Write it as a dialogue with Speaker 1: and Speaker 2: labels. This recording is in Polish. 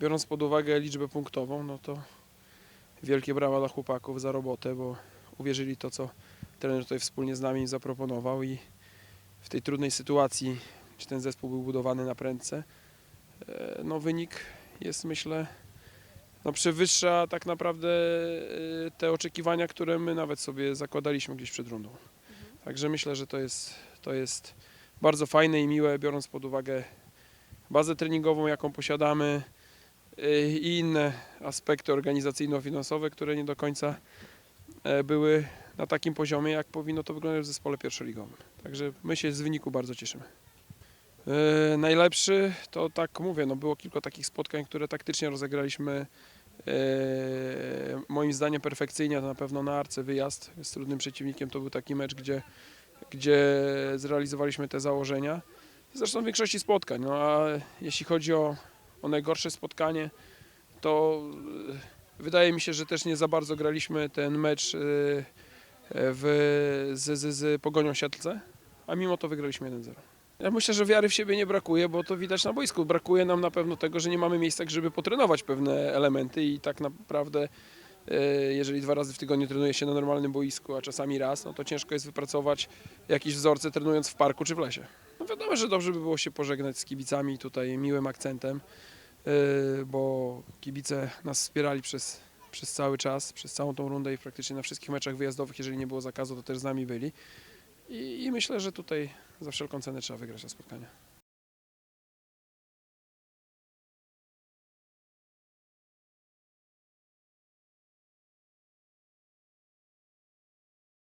Speaker 1: biorąc pod uwagę liczbę punktową, no to wielkie brawa dla chłopaków za robotę, bo uwierzyli to, co trener tutaj wspólnie z nami zaproponował i w tej trudnej sytuacji, gdzie ten zespół był budowany na prędce, e, no wynik jest myślę no przewyższa tak naprawdę e, te oczekiwania, które my nawet sobie zakładaliśmy gdzieś przed rundą. Także myślę, że to jest, to jest bardzo fajne i miłe, biorąc pod uwagę bazę treningową, jaką posiadamy i inne aspekty organizacyjno-finansowe, które nie do końca e, były na takim poziomie, jak powinno to wyglądać w zespole pierwszoligowym. Także my się z wyniku bardzo cieszymy. E, Najlepszy to tak mówię, no było kilka takich spotkań, które taktycznie rozegraliśmy e, moim zdaniem perfekcyjnie, na pewno na Arce wyjazd z trudnym przeciwnikiem to był taki mecz, gdzie, gdzie zrealizowaliśmy te założenia. Zresztą w większości spotkań, no a jeśli chodzi o, o najgorsze spotkanie, to e, wydaje mi się, że też nie za bardzo graliśmy ten mecz e, w, z, z, z Pogonią Siedlce, a mimo to wygraliśmy 1-0. Ja myślę, że wiary w siebie nie brakuje, bo to widać na boisku. Brakuje nam na pewno tego, że nie mamy miejsca, żeby potrenować pewne elementy i tak naprawdę e, jeżeli dwa razy w tygodniu trenuje się na normalnym boisku, a czasami raz, no to ciężko jest wypracować jakieś wzorce trenując w parku czy w lesie. Wiadomo, że dobrze by było się pożegnać z kibicami tutaj miłym akcentem, e, bo kibice nas wspierali przez, przez cały czas, przez całą tą rundę i praktycznie na wszystkich meczach wyjazdowych, jeżeli nie było zakazu, to też z nami byli. I, I myślę, że tutaj za wszelką cenę trzeba wygrać to spotkanie.